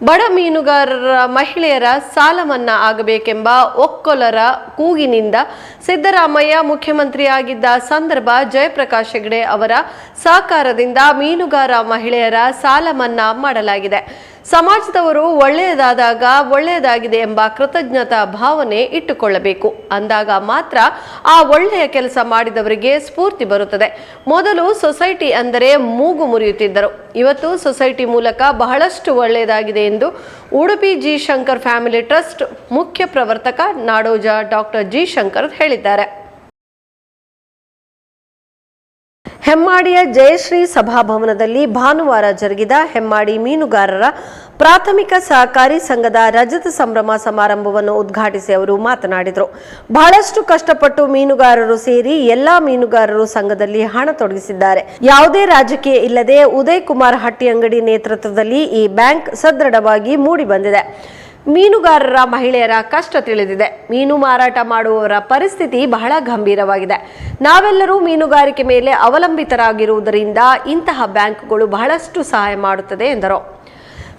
ಬಡ ಮೀನುಗಾರರ ಮಹಿಳೆಯರ ಸಾಲ ಮನ್ನಾ ಆಗಬೇಕೆಂಬ ಒಕ್ಕೊಲರ ಕೂಗಿನಿಂದ ಸಿದ್ದರಾಮಯ್ಯ ಮುಖ್ಯಮಂತ್ರಿಯಾಗಿದ್ದ ಸಂದರ್ಭ ಜಯಪ್ರಕಾಶ್ ಹೆಗ್ಡೆ ಅವರ ಸಹಕಾರದಿಂದ ಮೀನುಗಾರ ಮಹಿಳೆಯರ ಸಾಲ ಮನ್ನಾ ಮಾಡಲಾಗಿದೆ. ಸಮಾಜದವರು ಒಳ್ಳೆಯದಾದಾಗ ಒಳ್ಳೆಯದಾಗಿದೆ ಎಂಬ ಕೃತಜ್ಞತಾ ಭಾವನೆ ಇಟ್ಟುಕೊಳ್ಳಬೇಕು. ಅಂದಾಗ ಮಾತ್ರ ಆ ಒಳ್ಳೆಯ ಕೆಲಸ ಮಾಡಿದವರಿಗೆ ಸ್ಫೂರ್ತಿ ಬರುತ್ತದೆ. ಮೊದಲು ಸೊಸೈಟಿ ಅಂದರೆ ಮೂಗು ಮುರಿಯುತ್ತಿದ್ದರು. ಇವತ್ತು ಸೊಸೈಟಿ ಮೂಲಕ ಬಹಳಷ್ಟು ಒಳ್ಳೆಯದಾಗಿದೆ ಎಂದು Udupi G. Shankar family trust ಮುಖ್ಯ ಪ್ರವರ್ತಕ ನಾಡೋಜ ಡಾಕ್ಟರ್ ಜಿ. ಶಂಕರ್ ಹೇಳಿದ್ದಾರೆ. ಹೆಮ್ಮಾಡಿಯ ಜಯಶ್ರೀ ಸಭಾಭವನದಲ್ಲಿ ಭಾನುವಾರ ಜರುಗಿದ ಹೆಮ್ಮಾಡಿ ಮೀನುಗಾರರ ಪ್ರಾಥಮಿಕ ಸಹಕಾರಿ ಸಂಘದ ರಜತ ಸಂಭ್ರಮ ಸಮಾರಂಭವನ್ನು ಉದ್ಘಾಟಿಸಿ ಅವರು ಮಾತನಾಡಿದರು. ಬಹಳಷ್ಟು ಕಷ್ಟಪಟ್ಟು ಮೀನುಗಾರರು ಸೇರಿ ಎಲ್ಲಾ ಮೀನುಗಾರರು ಸಂಘದಲ್ಲಿ ಹಣ ತೊಡಗಿಸಿದ್ದಾರೆ. ಯಾವುದೇ ರಾಜಕೀಯ ಇಲ್ಲದೆ ಉದಯ್ ಕುಮಾರ್ ಹಟ್ಟಿಯಂಗಡಿ ನೇತೃತ್ವದಲ್ಲಿ ಈ ಬ್ಯಾಂಕ್ ಸದೃಢವಾಗಿ ಮೂಡಿ ಬಂದಿದೆ ಮೀನುಗಾರರ ಮಹಿಳೆಯರ ಕಷ್ಟ ತಿಳಿದಿದೆ. ಮೀನು ಮಾರಾಟ ಮಾಡುವವರ ಪರಿಸ್ಥಿತಿ ಬಹಳ ಗಂಭೀರವಾಗಿದೆ. ನಾವೆಲ್ಲರೂ ಮೀನುಗಾರಿಕೆ ಮೇಲೆ ಅವಲಂಬಿತರಾಗಿರುವುದರಿಂದ ಇಂತಹ ಬ್ಯಾಂಕ್ಗಳು ಬಹಳಷ್ಟು ಸಹಾಯ ಮಾಡುತ್ತದೆ ಎಂದರು.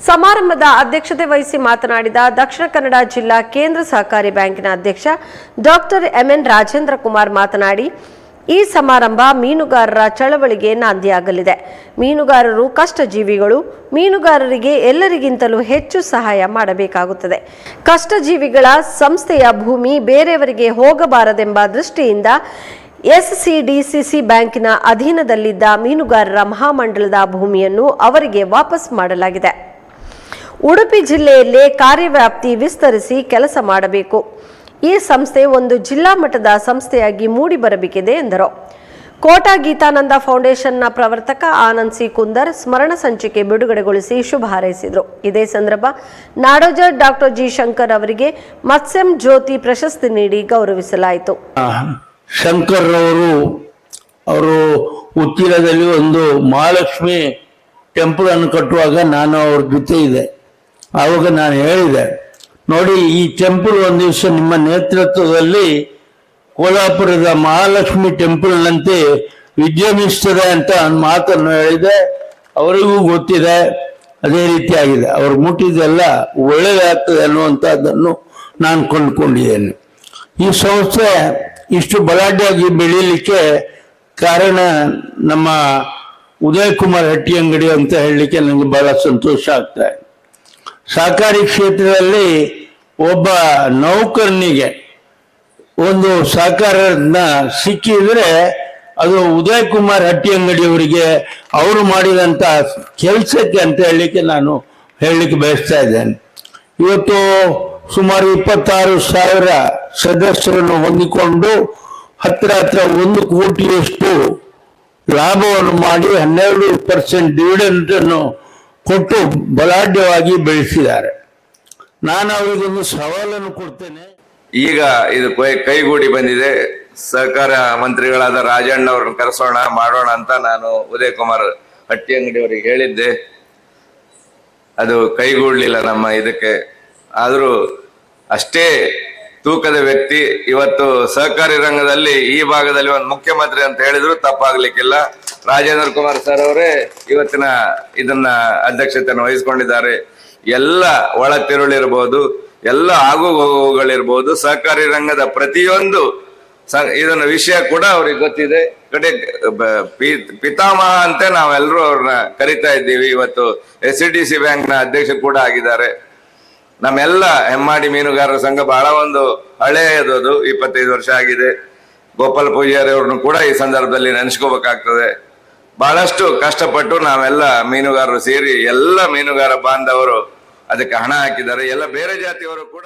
ಸಮಾರಂಭದ ಅಧ್ಯಕ್ಷತೆ ವಹಿಸಿ ಮಾತನಾಡಿದ ದಕ್ಷಿಣ ಕನ್ನಡ ಜಿಲ್ಲಾ ಕೇಂದ್ರ ಸಹಕಾರಿ ಬ್ಯಾಂಕಿನ ಅಧ್ಯಕ್ಷ ಡಾಕ್ಟರ್ ಎಂಎನ್ ರಾಜೇಂದ್ರ ಕುಮಾರ್ ಮಾತನಾಡಿ ಈ ಸಮಾರಂಭ ಮೀನುಗಾರರ ಚಳವಳಿಗೆ ನಾಂದಿಯಾಗಲಿದೆ. ಮೀನುಗಾರರು ಕಷ್ಟಜೀವಿಗಳು, ಮೀನುಗಾರರಿಗೆ ಎಲ್ಲರಿಗಿಂತಲೂ ಹೆಚ್ಚು ಸಹಾಯ ಮಾಡಬೇಕಾಗುತ್ತದೆ. ಕಷ್ಟಜೀವಿಗಳ ಸಂಸ್ಥೆಯ ಭೂಮಿ ಬೇರೆಯವರಿಗೆ ಹೋಗಬಾರದೆಂಬ ದೃಷ್ಟಿಯಿಂದ ಎಸ್ಸಿಡಿಸಿಸಿ ಬ್ಯಾಂಕಿನ ಅಧೀನದಲ್ಲಿದ್ದ ಮೀನುಗಾರರ ಮಹಾಮಂಡಲದ ಭೂಮಿಯನ್ನು ಅವರಿಗೆ ವಾಪಸ್ ಮಾಡಲಾಗಿದೆ. ಉಡುಪಿ ಜಿಲ್ಲೆಯಲ್ಲೇ ಕಾರ್ಯವ್ಯಾಪ್ತಿ ವಿಸ್ತರಿಸಿ ಕೆಲಸ ಮಾಡಬೇಕು. ಈ ಸಂಸ್ಥೆ ಒಂದು ಜಿಲ್ಲಾ ಮಟ್ಟದ ಸಂಸ್ಥೆಯಾಗಿ ಮೂಡಿ ಬರಬೇಕಿದೆ ಎಂದರು. ಕೋಟಾ ಗೀತಾನಂದ ಫೌಂಡೇಶನ್ನ ಪ್ರವರ್ತಕ ಆನಂದ್ ಸಿ ಕುಂದರ್ ಸ್ಮರಣ ಸಂಚಿಕೆ ಬಿಡುಗಡೆಗೊಳಿಸಿ ಶುಭ ಹಾರೈಸಿದರು. ಇದೇ ಸಂದರ್ಭ ನಾಡೋಜ ಡಾಕ್ಟರ್ ಜಿ ಶಂಕರ್ ಅವರಿಗೆ ಮತ್ಸ್ಯಂ ಜ್ಯೋತಿ ಪ್ರಶಸ್ತಿ ನೀಡಿ ಗೌರವಿಸಲಾಯಿತು. ಶಂಕರ್ ಅವರು ಅವರು ಉಚ್ಚಿಲದಲ್ಲಿ ಒಂದು ಮಹಾಲಕ್ಷ್ಮಿ ಟೆಂಪಲ್ ಅನ್ನು ಕಟ್ಟುವಾಗ ನಾನು ಅವ್ರ ಜೊತೆ ಇದೆ ಆವಾಗ ನಾನು ಹೇಳಿದೆ ನೋಡಿ, ಈ ಟೆಂಪಲ್ ಒಂದು ದಿವಸ ನಿಮ್ಮ ನೇತೃತ್ವದಲ್ಲಿ ಕೋಲಾಪುರದ ಮಹಾಲಕ್ಷ್ಮಿ ಟೆಂಪಲ್ನಂತೆ ವಿಜೃಂಭಿಸ್ತದೆ ಅಂತ ಮಾತನ್ನು ಹೇಳಿದೆ. ಅವರಿಗೂ ಗೊತ್ತಿದೆ. ಅದೇ ರೀತಿಯಾಗಿದೆ ಅವ್ರು ಮುಟ್ಟಿದ್ದೆಲ್ಲ ಒಳ್ಳೆಯದಾಗ್ತದೆ ಅನ್ನುವಂಥದ್ದನ್ನು ನಾನು ಕೊಂಡ್ಕೊಂಡಿದ್ದೇನೆ. ಈ ಸಂಸ್ಥೆ ಇಷ್ಟು ಬಲಾಢ್ಯವಾಗಿ ಬೆಳೀಲಿಕ್ಕೆ ಕಾರಣ ನಮ್ಮ ಉದಯ್ ಕುಮಾರ್ ಹಟ್ಟಿ ಅಂಗಡಿ ಅಂತ ಹೇಳಲಿಕ್ಕೆ ನನಗೆ ಬಹಳ ಸಂತೋಷ ಆಗ್ತಾ ಇದೆ. ಸಹಕಾರಿ ಕ್ಷೇತ್ರದಲ್ಲಿ ಒಬ್ಬ ನೌಕರನಿಗೆ ಒಂದು ಸಹಕಾರನ ಸಿಕ್ಕಿದ್ರೆ ಅದು ಉದಯ್ ಕುಮಾರ್ ಹಟ್ಟಿ ಅಂಗಡಿಯವರಿಗೆ ಅವರು ಮಾಡಿದಂತ ಕೆಲಸಕ್ಕೆ ಅಂತ ಹೇಳಲಿಕ್ಕೆ ನಾನು ಹೇಳಲಿಕ್ಕೆ ಬಯಸ್ತಾ ಇದ್ದೇನೆ. ಇವತ್ತು ಸುಮಾರು ಇಪ್ಪತ್ತಾರು ಸಾವಿರ ಸದಸ್ಯರನ್ನು ಹೊಂದಿಕೊಂಡು ಹತ್ತಿರ ಹತ್ರ ಒಂದು ಕೋಟಿಯಷ್ಟು ಲಾಭವನ್ನು ಮಾಡಿ ಹನ್ನೆರಡು ಪರ್ಸೆಂಟ್ ಡಿವಿಡೆಂಟ್ ಅನ್ನು ಕೊಟ್ಟು ಬಲಾಢ್ಯವಾಗಿ ಬೆಳೆಸಿದ್ದಾರೆ. ನಾನು ಅವರಿಗೊಂದು ಸವಾಲನ್ನು ಕೊಡ್ತೇನೆ. ಈಗ ಇದು ಕೈಗೂಡಿ ಬಂದಿದೆ. ಸಹಕಾರ ಮಂತ್ರಿಗಳಾದ ರಾಜಣ್ಣ ಅವ್ರನ್ನ ಕರೆಸೋಣ, ಮಾಡೋಣ ಅಂತ ನಾನು ಉದಯ್ ಕುಮಾರ್ ಹಟ್ಟಿ ಅಂಗಡಿ ಅವರಿಗೆ ಹೇಳಿದ್ದೆ. ಅದು ಕೈಗೂಡ್ಲಿಲ್ಲ ನಮ್ಮ ಇದಕ್ಕೆ. ಆದರೂ ಅಷ್ಟೇ ತೂಕದ ವ್ಯಕ್ತಿ, ಇವತ್ತು ಸಹಕಾರಿ ರಂಗದಲ್ಲಿ ಈ ಭಾಗದಲ್ಲಿ ಒಂದು ಮುಖ್ಯಮಂತ್ರಿ ಅಂತ ಹೇಳಿದ್ರು ತಪ್ಪಾಗ್ಲಿಕ್ಕಿಲ್ಲ. ರಾಜೇಂದ್ರ ಕುಮಾರ್ ಸರ್ ಅವರೇ ಇವತ್ತಿನ ಇದನ್ನ ಅಧ್ಯಕ್ಷತೆಯನ್ನು ವಹಿಸಿಕೊಂಡಿದ್ದಾರೆ. ಎಲ್ಲ ಒಳ ತಿರುಳಿರ್ಬೋದು, ಎಲ್ಲ ಆಗು ಹೋಗುಗಳಿರ್ಬೋದು, ಸಹಕಾರಿ ರಂಗದ ಪ್ರತಿಯೊಂದು ಸ- ಇದನ್ನ ವಿಷಯ ಕೂಡ ಅವ್ರಿಗೆ ಗೊತ್ತಿದೆ. ಕಡೆ ಪಿತಾಮಹ ಅಂತ ನಾವೆಲ್ಲರೂ ಅವ್ರನ್ನ ಕರಿತಾ ಇದ್ದೀವಿ. ಇವತ್ತು ಎಸ್ ಡಿ ಸಿ ಬ್ಯಾಂಕ್ನ ಅಧ್ಯಕ್ಷ ಕೂಡ ಆಗಿದ್ದಾರೆ. ನಮ್ಮೆಲ್ಲ ಹೆಮ್ಮಾಡಿ ಮೀನುಗಾರರ ಸಂಘ ಬಹಳ ಒಂದು ಹಳೆಯದು ಇಪ್ಪತ್ತೈದು ವರ್ಷ ಆಗಿದೆ. ಗೋಪಾಲ್ ಪೂಜಾರಿ ಅವ್ರನ್ನು ಕೂಡ ಈ ಸಂದರ್ಭದಲ್ಲಿ ನೆನೆಸ್ಕೋಬೇಕಾಗ್ತದೆ. ಬಹಳಷ್ಟು ಕಷ್ಟಪಟ್ಟು ನಾವೆಲ್ಲ ಮೀನುಗಾರರು ಸೇರಿ ಎಲ್ಲ ಮೀನುಗಾರ ಬಾಂಧವರು ಅದಕ್ಕೆ ಹಣ ಹಾಕಿದ್ದಾರೆ. ಎಲ್ಲ ಬೇರೆ ಜಾತಿಯವರು ಕೂಡ